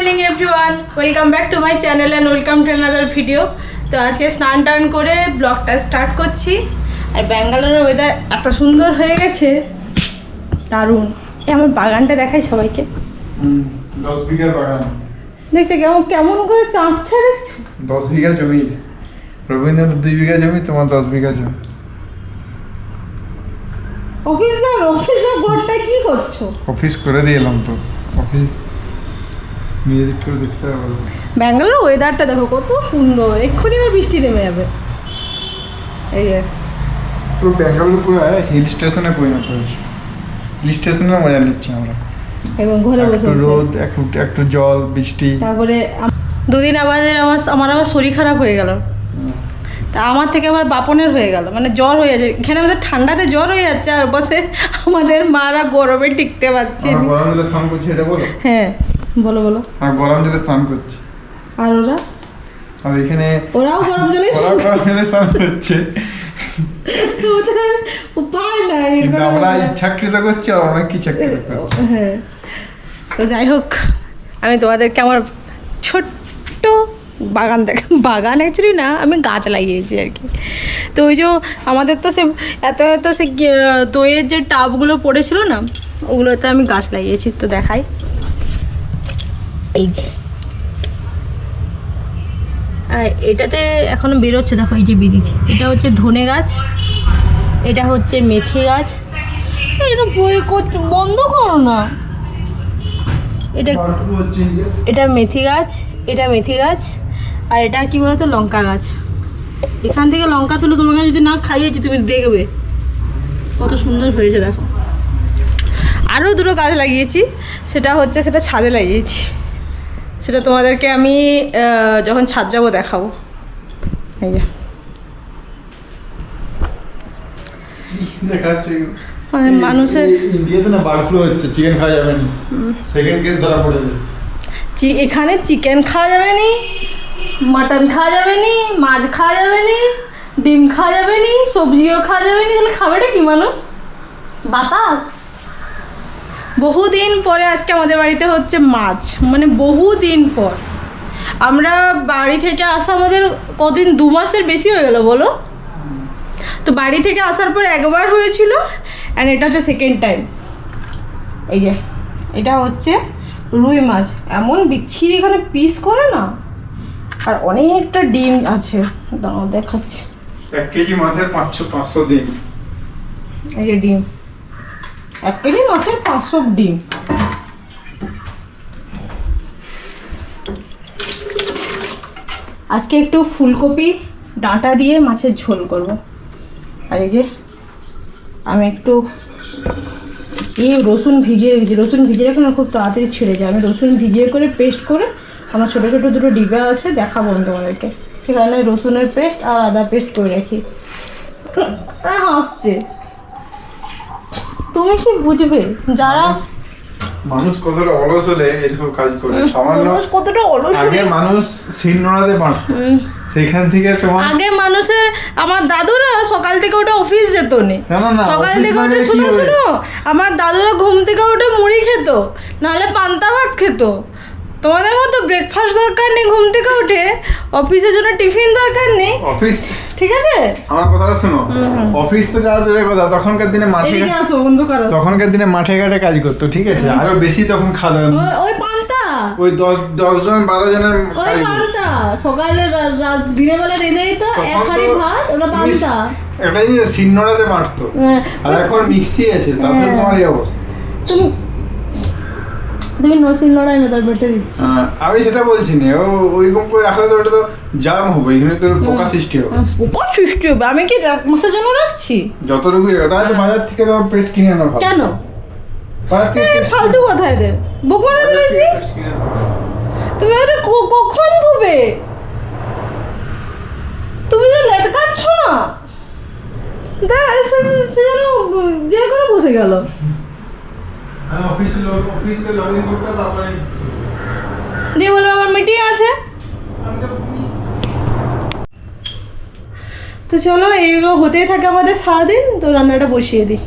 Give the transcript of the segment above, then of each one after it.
Morning everyone welcome back to my channel and welcome to another video তো আজকে স্নান টান করে ব্লগটা স্টার্ট করছি। আর ব্যাঙ্গালোরের ওয়েদার এত সুন্দর হয়ে গেছে। দারুণ। এই আমার বাগানটা দেখাই সবাইকে। দশ বিঘার বাগান। দেখছ কেমন কেমন করে চাঁটছে দেখছ? দশ বিঘা জমি। রবীন্দ্রনাথ দুই বিঘা জমি তোমার দশ বিঘা জমি। অফিস যাও অফিস যাও ঘরটায় কি করছ? অফিস করে দিয়ে এলাম তো। অফিস নিয়ে দিক করে দেখতে হবে ব্যাঙ্গালোর ওয়েদারটা দেখো কত সুন্দর। এক্ষুনি এবার বৃষ্টি নেমে যাবে। এই পুরো ব্যাঙ্গালোর পুরো হিল স্টেশনে পরিণত হয়েছে। হিল স্টেশনে মজা নিচ্ছি আমরা। এবং ঘরে বসে একটু রোদ একটু একটু জল বৃষ্টি। তারপরে দুদিন আমাদের আমার আমার আবার শরীর খারাপ হয়ে গেল। তা আমার থেকে আবার বাপনের হয়ে গেল। মানে জ্বর হয়ে যাচ্ছে। এখানে আমাদের ঠান্ডাতে জ্বর হয়ে যাচ্ছে আর বসে আমাদের মারা গরমে টিকতে পারছে হ্যাঁ। বলো বলো। আর গরম জলে স্নান করছি। আর ওরা? আর এখানে ওরাও গরম জলে গরম জলে স্নান করছে। উপায় নাই। কিন্তু আমরা ইচ্ছাকৃত করছি আর অনেক ইচ্ছাকৃত করছি। হ্যাঁ। তো যাই হোক আমি তোমাদেরকে আমার ছোট্ট বাগান দেখ বাগান অ্যাকচুয়ালি না আমি গাছ লাগিয়েছি আর কি। তো ওই যে আমাদের তো সে এত এত সে দইয়ের যে টাবগুলো পড়েছিল না ওগুলোতে আমি গাছ লাগিয়েছি তো দেখাই। এই যে। আর এটাতে এখনও বেরোচ্ছে, দেখো এই যে বেরিয়েছে। এটা হচ্ছে ধনে গাছ, এটা হচ্ছে মেথি গাছ। এটা বই বন্ধ করো না। এটা এটা মেথি গাছ, এটা মেথি গাছ, আর এটা কি বলতো, লঙ্কা গাছ। এখান থেকে লঙ্কা তুলে তোমাকে যদি না খাইয়েছি, তুমি দেখবে। কত সুন্দর হয়েছে, দেখো। আরও দুটো গাছ লাগিয়েছি, সেটা হচ্ছে, সেটা ছাদে লাগিয়েছি। সেটা তোমাদেরকে আমি যখন ছাদ যাব দেখাবো। এই যে। মানে মানুষের ইন্ডিয়াতে না বার্ড ফ্লু হচ্ছে চিকেন খাওয়া যাবে না। সেকেন্ড কেস ধরা পড়েছে চি- এখানে চিকেন খাওয়া যাবে নি মাটন খাওয়া যাবে নি মাছ খাওয়া যাবে নি ডিম খাওয়া যাবে নি সবজিও খাওয়া যাবে নি তাহলে খাবেটা কি মানুষ? বাতাস? বহুদিন পরে আজকে আমাদের বাড়িতে হচ্ছে মাছ মানে বহুদিন পর। আমরা বাড়ি থেকে আসা আমাদের কদিন দু মাসের বেশি হয়ে গেল বলো? তো বাড়ি থেকে আসার পর একবার হয়েছিল অ্যান্ড এটা হচ্ছে সেকেন্ড টাইম এই যে এটা হচ্ছে রুই মাছ। এমন বিচ্ছিরি এখানে পিস করে না আর অনেকটা ডিম আছে। দাঁড়াও দেখাচ্ছি। এক কেজি মাছের পাঁচশো পাঁচশো ডিম। এই যে ডিম। এক কেজি মাছের পাঁচশো ডিম আজকে একটু ফুলকপি ডাঁটা দিয়ে মাছের ঝোল করব। আর এই যে আমি একটু এই রসুন ভিজিয়ে রেখেছি রসুন ভিজিয়ে রাখলে না খুব তাড়াতাড়ি ছেড়ে যায়। আমি রসুন ভিজিয়ে করে পেস্ট করে আমার ছোটো ছোটো দুটো ডিবা আছে দেখাবো তোমাদেরকে। সেখানে রসুনের পেস্ট আর আদা পেস্ট করে রাখি। আহ, হাসছে। তুমি কি বুঝবে যারা মানুষ- কতটা অলস হলে এইসব কাজ করে? সামান্য মানুষ কতটা অলস আগে মানুষ শিলনোড়াতে বাঁচত সেখান থেকে তোমার আগে মানুষের আমার দাদুরা সকাল থেকে ওটা অফিস যেত নি। সকাল থেকে মানে ওটা কি শুনো শুনো আমার দাদুরা ঘুম থেকে উঠে মুড়ি খেত নাহলে পান্তা ভাত খেত। তোমাদের মতো ব্রেকফাস্ট দরকার নেই ঘুম থেকে উঠে অফিসের জন্য টিফিন দরকার নেই। অফিস ঠিক আছে? আমার কথাটা শোনো। অফিস তো যাওয়া দূরের কথা তখনকার দিনে মাঠে আসো বন্ধ করো। তখনকার দিনে মাঠে ঘাটে কাজ করতো ঠিক আছে? আরও বেশি তখন খাওয়া দাওয়া ওই- পান্তা। ওই দশ দশ জন বারো জনের ওই পান্তা। সকালে দিনের বেলা রেঁধে দিত এক হাঁড়ি ভাত ওটা পান্তা। জিনিস শিলনোড়াতে বাঁটতো হ্যাঁ, আর এখন মিক্সি আছে তারপরে হ্যাঁ। তোমার এই অবস্থা তুমি লড়াই না তার বেটে দিচ্ছি। আমি সেটা বলছি না ও ওইরকম করে রাখলে তো ওটা তো জাম হবে এখানে তো পোকা সৃষ্টি হবে। পোকা সৃষ্টি হবে। আমি কি এক মাসের জন্য রাখছি? যতটুকুই রাখো তাহলে বাজার থেকে তো পেস্ট কিনে আনা ভালো। কেন? ফালতু কথা এদের। দিয়েছি। তুমি ওটা কখন ধুবে? তুমি যে লেটকাচ্ছ না। দেখ সে- সে যেন যে করে বসে গেল। দিয়ে বলবে আমার মিটিং আছে? তো তো চলো এইগুলো হতেই থাকে আমাদের সারাদিন তো রান্নাটা বসিয়ে দিই।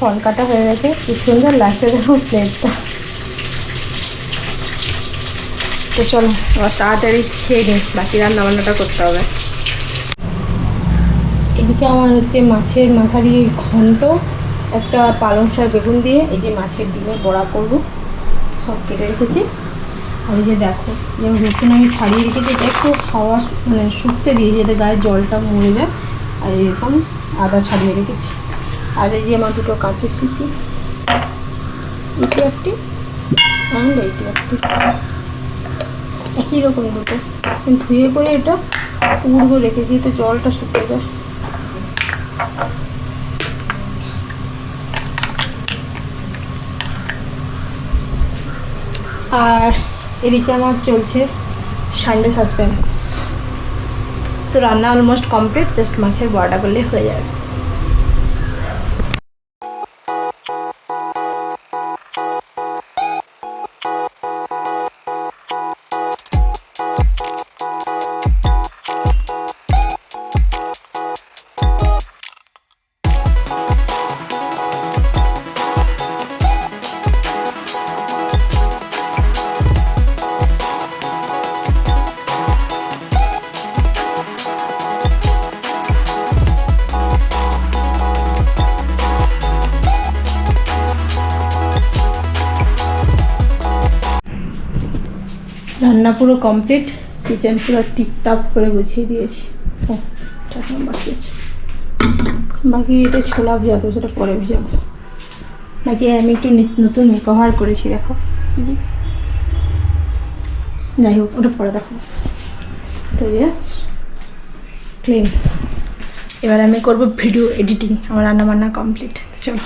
ফল কাটা হয়ে গেছে। কি সুন্দর লাগছে দেখো প্লেটটা তো চলো আবার তাড়াতাড়ি খেয়ে নিই বাকি রান্না বান্নাটা করতে হবে। এদিকে আমার হচ্ছে মাছের মাথা দিয়ে ঘন্ট, একটা পালং শাক বেগুন দিয়ে, এই যে মাছের ডিমের বড়া করব, সব কেটে রেখেছি। আর এই যে দেখো, যেমন রসুন আমি ছাড়িয়ে রেখেছি, এটা একটু হাওয়া শু- মানে শুকতে দিয়েছি যাতে গায়ে জলটা মরে যায়। আর এরকম আদা ছাড়িয়ে রেখেছি। আর এই যে আমার দুটো কাঁচের শিশি এটি একটি অ্যান্ড এইটি একটি। একই রকম দুটো। ধুয়ে করে এটা উড়বো রেখেছি তো জলটা শুকিয়ে যায়। আর এদিকে আমার চলছে সানডে সাসপেন্স তো রান্না অলমোস্ট কমপ্লিট জাস্ট মাছের বড়াটা করলে হয়ে যাবে। রান্না পুরো কমপ্লিট কিচেন পুরো টিপটাপ করে গুছিয়ে দিয়েছি। ও বাকি আছে বাকি এটা ছোলা ভিজাতো সেটা পরে ভিজাবো। বাকি আমি একটু নতুন ব্যবহার করেছি, দেখো। যাই হোক, ওটা পরে দেখো। তো জাস্ট ক্লিন এবার আমি করব ভিডিও এডিটিং আমার রান্না বান্না কমপ্লিট চলো।